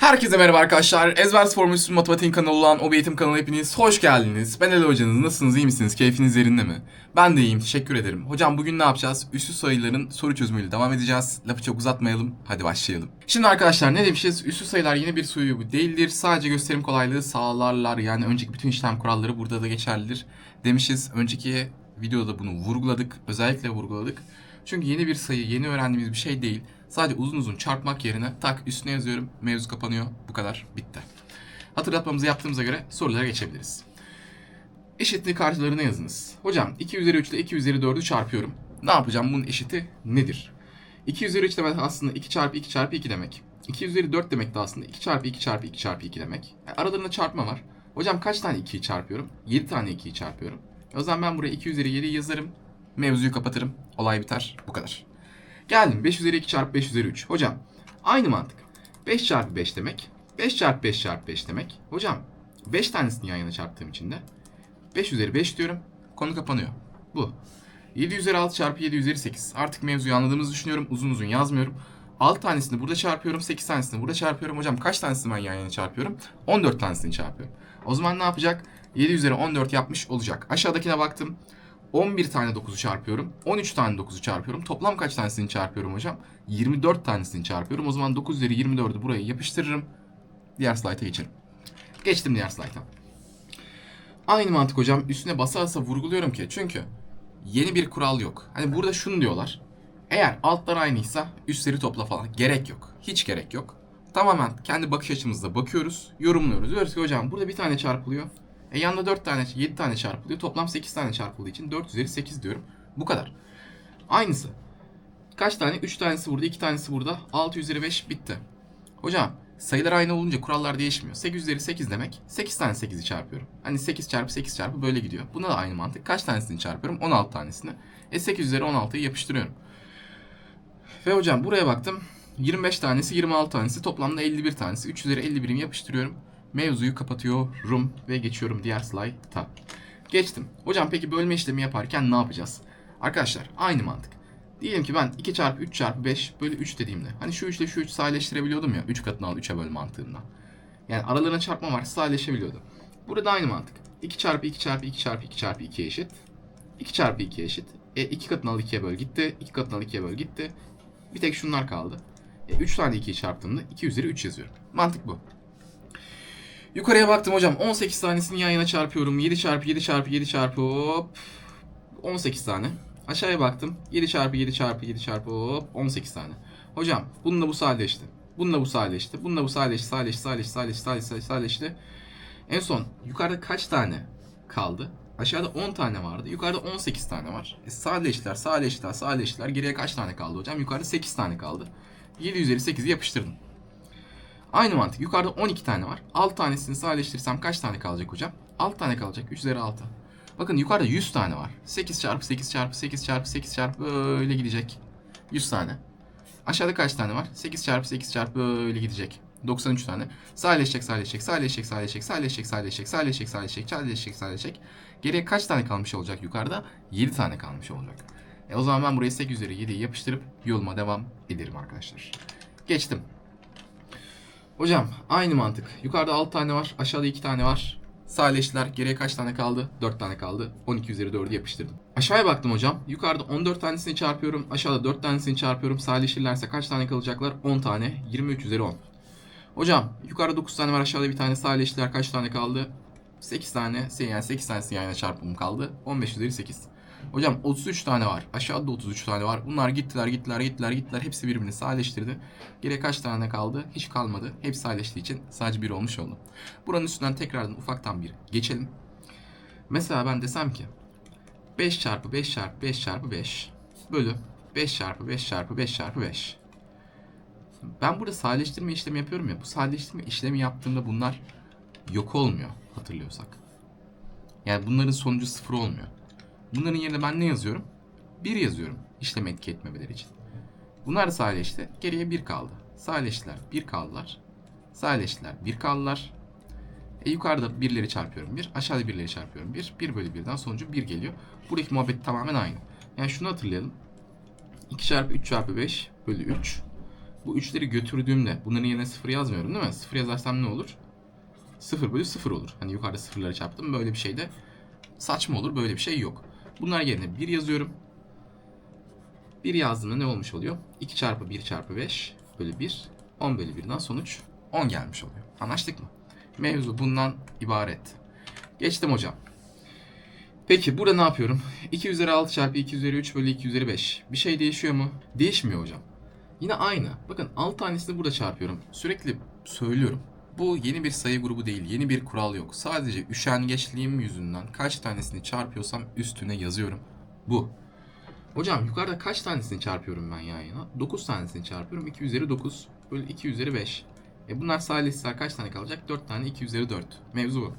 Herkese merhaba arkadaşlar. Ezber Formülsüz Matematiğin kanalı olan OBİ Eğitim kanalı hepiniz hoş geldiniz. Ben Ali hocanız. Nasılsınız? iyi misiniz? Keyfiniz yerinde mi? Ben de iyiyim. Teşekkür ederim. Hocam bugün ne yapacağız? Üssü sayıların soru çözümüyle devam edeceğiz. Lafı çok uzatmayalım. Hadi başlayalım. Şimdi arkadaşlar ne demişiz? Üssü sayılar yeni bir soyu değildir. Sadece gösterim kolaylığı sağlarlar. Yani önceki bütün işlem kuralları burada da geçerlidir. Demişiz. Önceki videoda bunu vurguladık. Özellikle vurguladık. Çünkü yeni bir sayı, yeni öğrendiğimiz bir şey değil. Sadece uzun uzun çarpmak yerine tak üstüne yazıyorum. Mevzu kapanıyor. Bu kadar. Bitti. Hatırlatmamızı yaptığımıza göre sorulara geçebiliriz. Eşitlik karşılarına yazınız. Hocam 2 üzeri 3 ile 2 üzeri 4'ü çarpıyorum. Ne yapacağım? Bunun eşiti nedir? 2 üzeri 3 demek aslında 2 çarpı 2 çarpı 2 demek. 2 üzeri 4 demek de aslında 2 çarpı 2 çarpı 2 çarpı 2 demek. Yani aralarında çarpma var. Hocam kaç tane 2'yi çarpıyorum? 7 tane 2'yi çarpıyorum. O zaman ben buraya 2 üzeri 7 yazarım. Mevzuyu kapatırım. Olay biter. Bu kadar. Geldim 5 üzeri 2 çarpı 5 üzeri 3. Hocam aynı mantık. 5 çarpı 5 demek. 5 çarpı 5 çarpı 5 demek. Hocam 5 tanesini yan yana çarptığım için de 5 üzeri 5 diyorum. Konu kapanıyor. Bu. 7 üzeri 6 çarpı 7 üzeri 8. Artık mevzuyu anladığımızı düşünüyorum. Uzun uzun yazmıyorum. 6 tanesini burada çarpıyorum. 8 tanesini burada çarpıyorum. Hocam kaç tanesini ben yan yana çarpıyorum? 14 tanesini çarpıyorum. O zaman ne yapacak? 7 üzeri 14 yapmış olacak. Aşağıdakine baktım. 11 tane 9'u çarpıyorum. 13 tane 9'u çarpıyorum. Toplam kaç tanesini çarpıyorum hocam? 24 tanesini çarpıyorum. O zaman 9 üzeri 24'ü buraya yapıştırırım. Diğer slayta geçelim. Geçtim diğer slayta. Aynı mantık hocam. Üstüne basa basa vurguluyorum ki. Çünkü yeni bir kural yok. Hani burada şunu diyorlar. Eğer altlar aynıysa üstleri topla falan. Gerek yok. Hiç gerek yok. Tamamen kendi bakış açımızda bakıyoruz, yorumluyoruz. Diyoruz ki hocam burada bir tane çarpılıyor. E yanında 4 tane, 7 tane çarpılıyor. Toplam 8 tane çarpıldığı için 4 üzeri 8 diyorum. Bu kadar. Aynısı. Kaç tane? 3 tanesi burada, 2 tanesi burada. 6 üzeri 5 bitti. Hocam sayılar aynı olunca kurallar değişmiyor. 8 üzeri 8 demek. 8 tane 8'i çarpıyorum. Hani 8 çarpı 8 çarpı böyle gidiyor. Buna da aynı mantık. Kaç tanesini çarpıyorum? 16 tanesini. E 8 üzeri 16'yı yapıştırıyorum. Ve hocam buraya baktım. 25 tanesi, 26 tanesi, toplamda 51 tanesi. 3 üzeri 51'imi yapıştırıyorum. Mevzuyu kapatıyorum ve geçiyorum diğer slayta. Geçtim. Hocam peki bölme işlemi yaparken ne yapacağız? Arkadaşlar aynı mantık. Diyelim ki ben 2 çarpı 3 çarpı 5 bölü 3 dediğimde hani şu 3 ile şu 3 sadeleştirebiliyordum ya 3 katını al 3'e böl mantığında. Yani aralarına çarpma var sadeleşebiliyordu. Burada aynı mantık. 2 çarpı 2 çarpı 2 çarpı 2 çarpı 2 eşit. 2 çarpı 2 eşit. E 2 katını al 2'ye böl gitti. 2 katını al 2'ye böl gitti. Bir tek şunlar kaldı. E, 3 tane 2'yi çarptığımda 2 üzeri 3 yazıyorum. Mantık bu. Yukarıya baktım hocam. 18 tanesini yan yana çarpıyorum. 7 çarpı 7 çarpı 7 çarpı hop. 18 tane. Aşağıya baktım. 7 çarpı 7 çarpı 7 çarpı hop. 18 tane. Hocam bununla bu sadeleşti. Bununla bu sadeleşti. Bununla bu sadeleşti. Sadeleşti. Sadeleşti. Sadeleşti. Sadeleşti. Sadeleşti. En son yukarıda kaç tane kaldı? Aşağıda 10 tane vardı. Yukarıda 18 tane var. E, sadeleştiler, sadeleştiler, sadeleştiler. Geriye kaç tane kaldı hocam? Yukarıda 8 tane kaldı. 7 üzeri 8'i yapıştırdım. Aynı mantık. Yukarıda 12 tane var. 6 tanesini sadeleştirirsem kaç tane kalacak hocam? 6 tane kalacak. 3 üzeri 6. Bakın yukarıda 100 tane var. 8 çarpı 8 çarpı 8 çarpı 8 çarpı böyle gidecek. 100 tane. Aşağıda kaç tane var? 8 çarpı 8 çarpı böyle gidecek. 93 tane. Sadeleşecek, sadeleşecek, sadeleşecek, sadeleşecek, sadeleşecek, sadeleşecek, sadeleşecek, sadeleşecek, sadeleşecek, sadeleşecek. Geriye kaç tane kalmış olacak yukarıda? 7 tane kalmış olacak. E o zaman ben buraya 8 üzeri 7'yi yapıştırıp yoluma devam ederim arkadaşlar. Geçtim. Hocam aynı mantık. Yukarıda 6 tane var. Aşağıda 2 tane var. Sadeleştiler. Geriye kaç tane kaldı? 4 tane kaldı. 12 üzeri 4'ü yapıştırdım. Aşağıya baktım hocam. Yukarıda 14 tanesini çarpıyorum. Aşağıda 4 tanesini çarpıyorum. Sadeleşirlerse kaç tane kalacaklar? 10 tane. 23 üzeri 10. Hocam yukarıda 9 tane var. Aşağıda bir tane sadeleştiler. Kaç tane kaldı? 8 tane. Yani 8 tanesini yan yana çarpımım kaldı. 15 üzeri 8. Hocam 33 tane var. Aşağıda 33 tane var. Bunlar gittiler gittiler gittiler gittiler. Hepsi birbirini sadeleştirdi. Geriye kaç tane kaldı? Hiç kalmadı. Hepsi sadeleştiği için sadece bir olmuş oldu. Buranın üstünden tekrardan ufaktan bir geçelim. Mesela ben desem ki 5 çarpı 5 çarpı 5 çarpı 5 bölü 5 çarpı 5 çarpı 5 çarpı 5. Ben burada sadeleştirme işlemi yapıyorum ya. Bu sadeleştirme işlemi yaptığımda bunlar yok olmuyor hatırlıyorsak. Yani bunların sonucu sıfır olmuyor. Bunların yerine ben ne yazıyorum? 1 yazıyorum işlem etki etmemeleri için. Bunlar da sadeleşti. Geriye 1 kaldı. Sadeleştiler 1 kaldılar. Sadeleştiler 1 kaldılar. E yukarıda birleri çarpıyorum 1. Aşağıda birleri çarpıyorum 1. 1 bölü 1'den sonucu 1 geliyor. Buradaki muhabbet tamamen aynı. Yani şunu hatırlayalım. 2 çarpı 3 çarpı 5 bölü 3. Bu üçleri götürdüğümde bunların yerine sıfır yazmıyorum değil mi? Sıfır yazarsam ne olur? 0 bölü 0 olur. Hani yukarıda sıfırları çarptım. Böyle bir şey de saçma olur. Böyle bir şey yok. Bunlar yerine 1 yazıyorum. 1 yazdığımda ne olmuş oluyor? 2 çarpı 1 çarpı 5 bölü 1. 10 bölü 1'den sonuç 10 gelmiş oluyor. Anlaştık mı? Mevzu bundan ibaret. Geçtim hocam. Peki burada ne yapıyorum? 2 üzeri 6 çarpı 2 üzeri 3 bölü 2 üzeri 5. Bir şey değişiyor mu? Değişmiyor hocam. Yine aynı. Bakın 6 tanesini burada çarpıyorum. Sürekli söylüyorum. Bu yeni bir sayı grubu değil, yeni bir kural yok. Sadece üşengeçliğim yüzünden kaç tanesini çarpıyorsam üstüne yazıyorum. Bu. Hocam yukarıda kaç tanesini çarpıyorum ben yan yana? 9 tanesini çarpıyorum. 2 üzeri 9 bölü 2 üzeri 5. E bunlar sadeleşseler kaç tane kalacak? 4 tane 2 üzeri 4. Mevzu bu.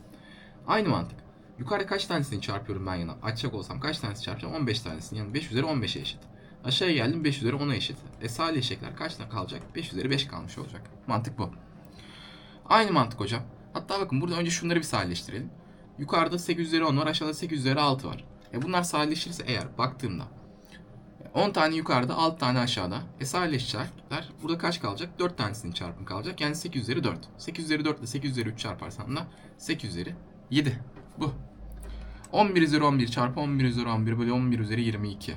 Aynı mantık. Yukarıda kaç tanesini çarpıyorum ben yana? Açacak olsam kaç tanesi çarpacağım? 15 tanesini. Yani 5 üzeri 15'e eşit. Aşağıya geldim 5 üzeri 10'a eşit. E sadeleşecekler kaç tane kalacak? 5 üzeri 5 kalmış olacak. Mantık bu. Aynı mantık hocam. Hatta bakın burada önce şunları bir sadeleştirelim. Yukarıda 8 üzeri 10 var, aşağıda 8 üzeri 6 var. E bunlar sadeleşirse eğer baktığımda 10 tane yukarıda, 6 tane aşağıda. E sadeleşecekler. Burada kaç kalacak? 4 tanesinin çarpımı kalacak. Yani 8 üzeri 4. 8 üzeri 4 ile 8 üzeri 3 çarparsam da 8 üzeri 7. Bu. 11 üzeri 11 çarpı 11 üzeri 11 bölü 11 üzeri 22.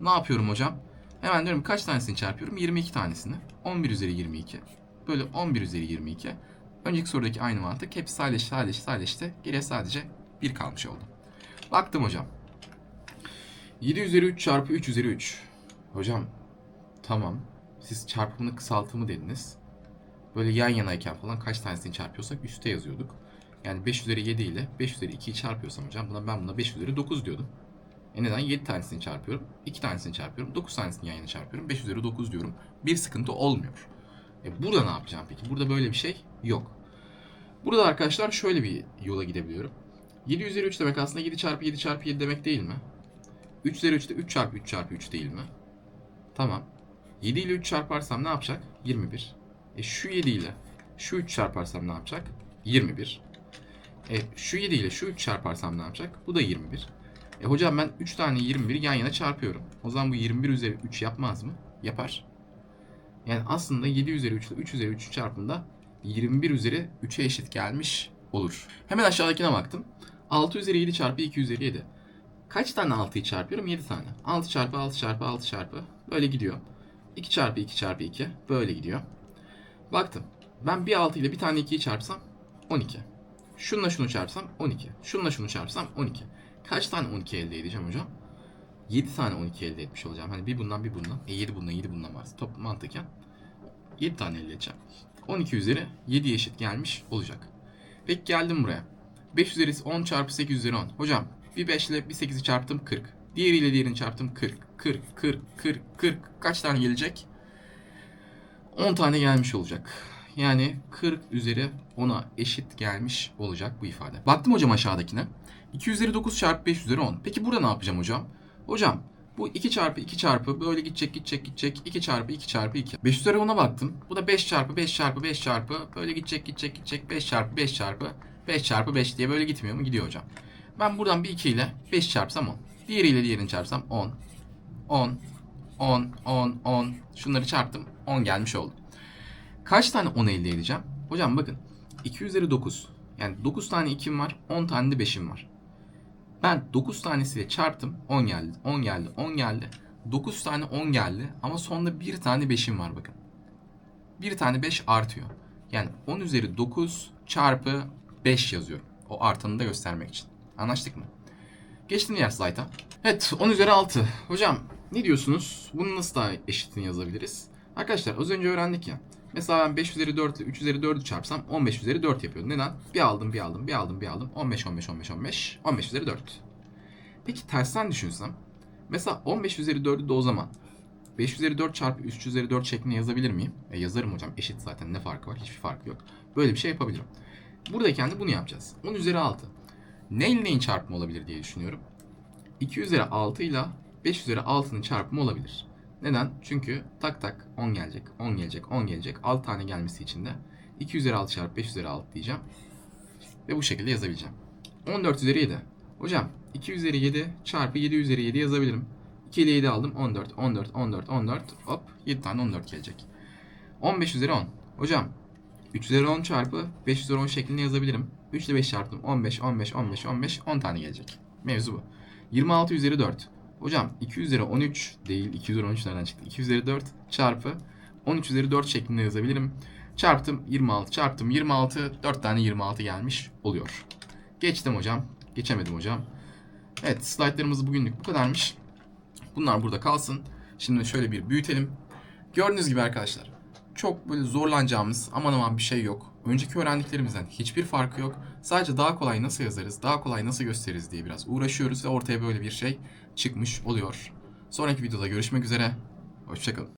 Ne yapıyorum hocam? Hemen diyorum kaç tanesini çarpıyorum? 22 tanesini. 11 üzeri 22 bölü 11 üzeri 22. Önceki sorudaki aynı mantık. Hepsi sadeleşti, sadeleşti, sadeleşti. Geriye sadece 1 kalmış oldu. Baktım hocam. 7 üzeri 3 çarpı 3 üzeri 3. Hocam tamam. Siz çarpımını kısaltımı dediniz. Böyle yan yanayken falan kaç tanesini çarpıyorsak üste yazıyorduk. Yani 5 üzeri 7 ile 5 üzeri 2'yi çarpıyorsam hocam buna ben buna 5 üzeri 9 diyordum. E neden? 7 tanesini çarpıyorum. 2 tanesini çarpıyorum. 9 tanesini yan yana çarpıyorum. 5 üzeri 9 diyorum. Bir sıkıntı olmuyor. E burada ne yapacağım peki? Burada böyle bir şey yok. Burada arkadaşlar şöyle bir yola gidebiliyorum. 7 üzeri 3 demek aslında 7 çarpı 7 çarpı 7 demek değil mi? 3 üzeri 3 de 3 çarpı 3 çarpı 3 değil mi? Tamam. 7 ile 3 çarparsam ne yapacak? 21. E şu 7 ile şu 3 çarparsam ne yapacak? 21. E şu 7 ile şu 3 çarparsam ne yapacak? Bu da 21. E hocam ben 3 tane 21 yan yana çarpıyorum. O zaman bu 21 üzeri 3 yapmaz mı? Yapar. Yani aslında 7 üzeri 3 ile 3 üzeri 3 çarpımında 21 üzeri 3'e eşit gelmiş olur. Hemen aşağıdakine baktım. 6 üzeri 7 çarpı 2 üzeri 7. Kaç tane 6'yı çarpıyorum? 7 tane. 6 çarpı 6 çarpı 6 çarpı böyle gidiyor. 2 çarpı 2 çarpı 2 böyle gidiyor. Baktım. Ben bir 6 ile bir tane 2'yi çarpsam 12. Şununla şunu çarpsam 12. Şununla şunu çarpsam 12. Kaç tane 12 elde edeceğim hocam? 7 tane 12 elde etmiş olacağım. Hani bir bundan bir bundan. E 7 bundan 7 bundan varsa top mantıken 7 tane elde edeceğim. 12 üzeri 7 eşit gelmiş olacak. Peki geldim buraya. 5 üzeri 10 çarpı 8 üzeri 10. Hocam bir 5 ile bir 8'i çarptım 40. Diğeriyle diğerini çarptım 40. 40, 40, 40, 40. Kaç tane gelecek? 10 tane gelmiş olacak. Yani 40 üzeri 10'a eşit gelmiş olacak bu ifade. Baktım hocam aşağıdakine. 2 üzeri 9 çarpı 5 üzeri 10. Peki burada ne yapacağım hocam? Hocam bu 2 çarpı 2 çarpı böyle gidecek gidecek gidecek 2 çarpı 2 çarpı 2. 5 üzeri 10'a baktım. Bu da 5 çarpı 5 çarpı 5 çarpı böyle gidecek gidecek gidecek 5 çarpı 5 çarpı 5 çarpı 5 diye böyle gitmiyor mu? Gidiyor hocam. Ben buradan bir 2 ile 5 çarpsam 10. Diğeriyle diğerini çarpsam 10. 10. 10. 10. 10. Şunları çarptım. 10 gelmiş oldu. Kaç tane 10 elde edeceğim? Hocam bakın. 2 üzeri 9. Yani 9 tane 2'm var. 10 tane de 5'im var. Ben 9 tanesiyle çarptım. 10 geldi. 10 geldi. 10 geldi. 9 tane 10 geldi. Ama sonunda bir tane 5'im var bakın. Bir tane 5 artıyor. Yani 10 üzeri 9 çarpı 5 yazıyorum. O artanı da göstermek için. Anlaştık mı? Geçtim diğer slayta. Evet 10 üzeri 6. Hocam ne diyorsunuz? Bunu nasıl daha eşitini yazabiliriz? Arkadaşlar az önce öğrendik ya. Mesela ben 5 üzeri 4 ile 3 üzeri 4'ü çarpsam 15 üzeri 4 yapıyor. Neden? Bir aldım, bir aldım, bir aldım, bir aldım. 15, 15, 15, 15. 15 üzeri 4. Peki tersten düşünsem. Mesela 15 üzeri 4'ü de o zaman 5 üzeri 4 çarpı 3 üzeri 4 şeklinde yazabilir miyim? E yazarım hocam. Eşit zaten. Ne farkı var? Hiçbir farkı yok. Böyle bir şey yapabilirim. Buradayken de bunu yapacağız. 10 üzeri 6. Neyle neyin çarpımı olabilir diye düşünüyorum. 2 üzeri 6 ile 5 üzeri 6'nın çarpımı olabilir. Neden? Çünkü tak tak 10 gelecek, 10 gelecek, 10 gelecek. 6 tane gelmesi için de 2 üzeri 6 çarpı 5 üzeri 6 diyeceğim. Ve bu şekilde yazabileceğim. 14 üzeri 7. Hocam 2 üzeri 7 çarpı 7 üzeri 7 yazabilirim. 2 ile 7 aldım 14, 14, 14, 14. Hop 7 tane 14 gelecek. 15 üzeri 10. Hocam 3 üzeri 10 çarpı 5 üzeri 10 şeklinde yazabilirim. 3 ile 5 çarptım. 15, 15, 15, 15, 10 tane gelecek. Mevzu bu. 26 üzeri 4. Hocam 2 üzeri 13 değil. 2 üzeri 13 nereden çıktı? 2 üzeri 4 çarpı 13 üzeri 4 şeklinde yazabilirim. Çarptım 26, çarptım 26. 4 tane 26 gelmiş oluyor. Geçtim hocam. Geçemedim hocam. Evet slaytlarımız bugünlük bu kadarmış. Bunlar burada kalsın. Şimdi şöyle bir büyütelim. Gördüğünüz gibi arkadaşlar çok böyle zorlanacağımız aman aman bir şey yok. Önceki öğrendiklerimizden hiçbir farkı yok. Sadece daha kolay nasıl yazarız, daha kolay nasıl gösteririz diye biraz uğraşıyoruz ve ortaya böyle bir şey çıkmış oluyor. Sonraki videoda görüşmek üzere. Hoşçakalın.